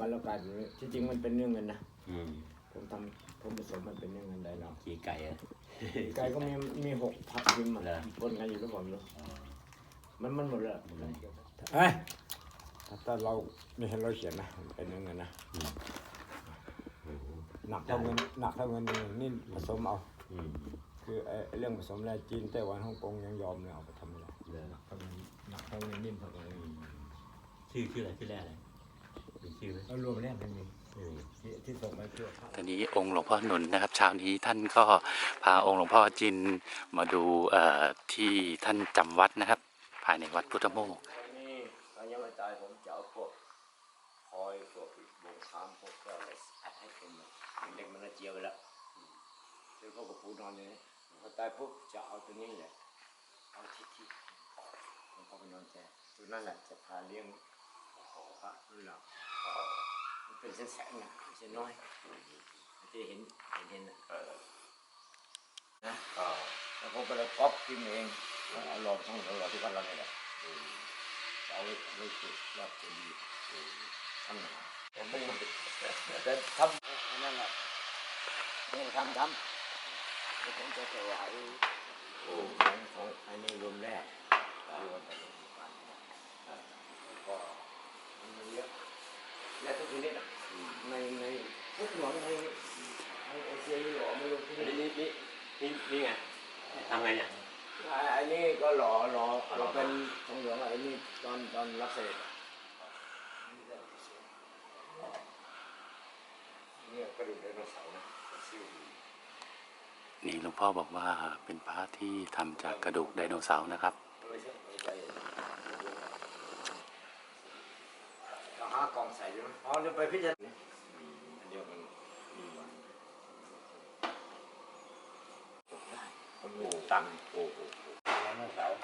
กันแล้วกลายเป็นที่จริงมันเป็นเนื้อเงินนะอืมผมทำผมผสมมันเป็นเนื้อเงินได้แล้วขี้ไก่อะ ไก่ก็มีมีหกพักพิมพ์เหรออะปนกันอยู่แล้วผมรู้อ๋อมันมันหมดเลยเอ้ยถ้าถ้าเราไม่เห็นเราเขียนนะมันเป็นเนื้อเงินนะอืมโอ้โหหนักเท่าเงินหนักเท่าเงินนี่นี่ผสมเอา อืมคือไอ้เรื่องผสมแร่จีนไต้หวันฮ่องกงยังยอมเลยเอาไปทำไม่ได้เหลือหนักเท่าเงินหนักเท่าเงินนิ่มเท่าเงินอืมชื่อชื่ออะไรชื่อแรกอะไร มีชื่อไหมแล้วรวมแร่มันมีอืมที่ที่ส่งไปเพื่อตอนนี้องค์หลวงพ่อหนุนนะครับเช้านี้ท่านก็พาองค์หลวงพ่อจินมาดูเอ่อที่ท่านจำวัดนะครับ ภายในวัดพุทธโมกข์วันนี้ตอนยังไม่ตายผมจะเอาพวกคอยพวกบงคามพวกแก้วอะไรอัดให้เต็มเลยเด็กมันละเจียวไปแล้วเดี๋ยวพวกกับปูนอนอยู่นี่พอตายปุ๊บจะเอาตัวนี้แหละเอาที่ที่ผมก็ไปนอนแจตัวนั่นแหละจะพาเลี้ยงขอพระรุ่นหลัง มันเป็นแสนๆนะไม่ใช่น้อยมันจะเห็นเห็นเห็นนะนะแล้วผมก็เลยก๊อปพิมพ์เองแล้วเอาหลอดช่องหลอดที่วัดเราเนี่ยแหละจะเอาไว้ไว้จุดยอดเจดีย์ทำหนาผมไม่แต่ทำอันนั้นแหละเนี่ยทำทำแล้วผมจะถวายโอ้ของของอันนี้รวมแรกรวมไปรวมกันแล้วก็มันมีเยอะและทุกชนิดอะในในทุกหนองในในเอเชียยุโรปไม่รู้ที่ อัน นี่ นี้นี่นี่นี่ไงทำ ไงเนี่ยอันนี้ก็หล่อหล่อเราเป็นทองเหลืองอะไอ้นี่ตอนตอนรับเสด็จอะเนี่ยกระดูกไดโนเสาร์นะซิ่วนี่หลวงพ่อบอกว่าเป็นพระที่ทำจากกระดูกไดโนเสาร์นะครับไม่ใช่ไม่ใช่เราหากล่องใส่ด้วยอ๋อเดี๋ยวไปพิจารณาอันเดียวกันดีกว่าจบ ได้ผมมีตังค์โอ้โหไดโนเสาร์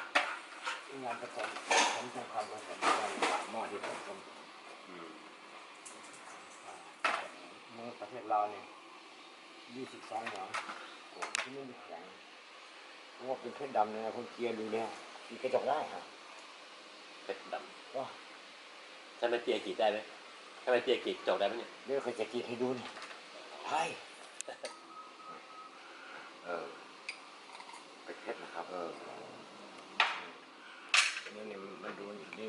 งานผสมผมทำความผสมกันสามหม้อที่ผมทำอืมเมื่อประเทศเราเนี่ยยี่สิบสองหลังโอ้โหที่นี่มันแข็งเพราะว่าเป็นเพชรดำเนี่ยคนเกียร์ดูเนี่ยมีกระจกได้ครับเป็นดก็ำถ้าไม่เจียกรีดได้ไหมถ้าไม่เจียกรีดจบได้ไหมเนี่ยเดี๋ยวเขาจะกรีดให้ดูเนี่ยใช่เออเป็ นะครับเออนี่นี่มันดูนี่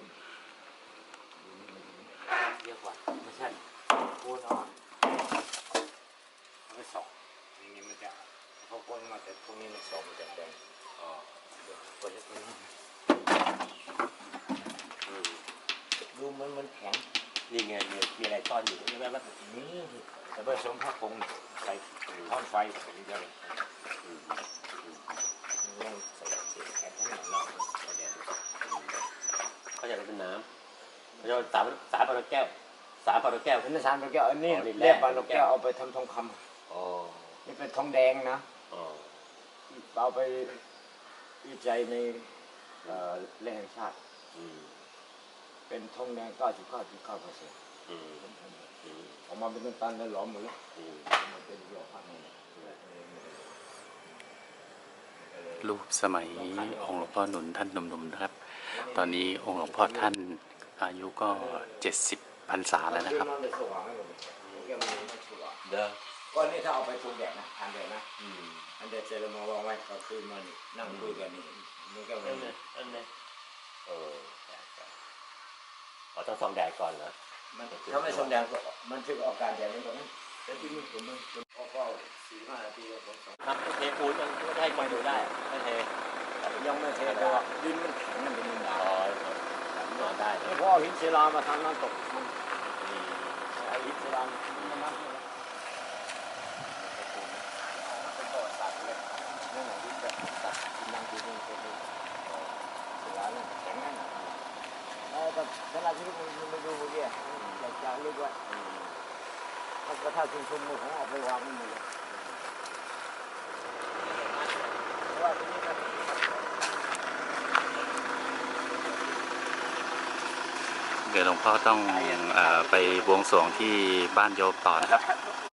เยอะกว่าไม่ใช่โคนอ่อนไม่สองนี่นี่มันจะเขาโคนมาแต่พวกนี้มันสองมันจะแดงอ๋อเดี๋ยวเปิดให้ดูนะอืมดูมันมันแข็งนี่ไงมีมีอะไรซ่อนอยู่ใช่ไหมว่านี่แต่ผสมผ้าคงใส่ท่อนไฟใส่เยอะเลย อืมเราใส่เศษแข็งทั้งหมดเราใส่แดดเขาจะเป็นน้ำเขาจะสามสามปลาแก้ว สามปลาแก้วอันนี้สารนกแก้วอันนี้อ๋อนี่เรียบแร่ปลานกแก้วเอาไปทำทองคอ๋อำนี่เป็นทองแดงนะอ๋อเอาไปวิจัยในเอ่อแร่แห่งชาติอืมเป็นทองแดง 99.9เปอร์เซ็นต์อืมอืมออกมาเป็นตันๆแล้วหลอมหมดแล้วอืมมันเป็นหลอมพันธุ์ รูปสมัยองค์หลวงพ่อหนุนท่านหนุ่มๆนะครับ ตอนนี้องค์หลวงพ่อท่านอายุก็70พรรษาแล้วนะครับมันสว่างให้หมดเลยแก้วมันไม่สว่างเด้อก็นี่ถ้าเอาไปทุงแดดนะทานแดดนะอืมอันเดยวเสร็จแล้วมาวางไว้ก็คืนมานี่นั่งคุยกันนี่มันก็มันั่นนไงนั่นไงเอออ๋อต้องส่องแดดก่อนเหรอมันถ้าไม่สมแดงก็มันถึงออกการแดดมันก็นั้นแต่ที่นี่ผมมันมันออกก็ สี่ห้านาทีก็ผมสองครับเทปูนยังไม่ให้มาดูได้ไม่เทยังไม่เทแต่ว่าดินมันแข็งมันเป็นดินดาอ๋อนอนได้แล้วพอเอาหินศิลามาทำน้ำตกมันไอ้หินศิลามันน้ำเนี่ยเป็นประวัติศาสตร์เลยนั่นแหละหินแบบตัดหินนั่งที่นี่เป็นศิลาเนี่ยแข็งนั่นแล้วแต่เวลาที่มันมันดูเมื่อกี้อยากจะเรียกว่าถ้าถ้าชุมชนมือของเอาไปวางไม่หมดเลยเพราะว่าที่นี่มัน เดี๋ ยวหลวงพ่อต้องออไปบวงสรวงที่บ้านโยมต่อนะครับ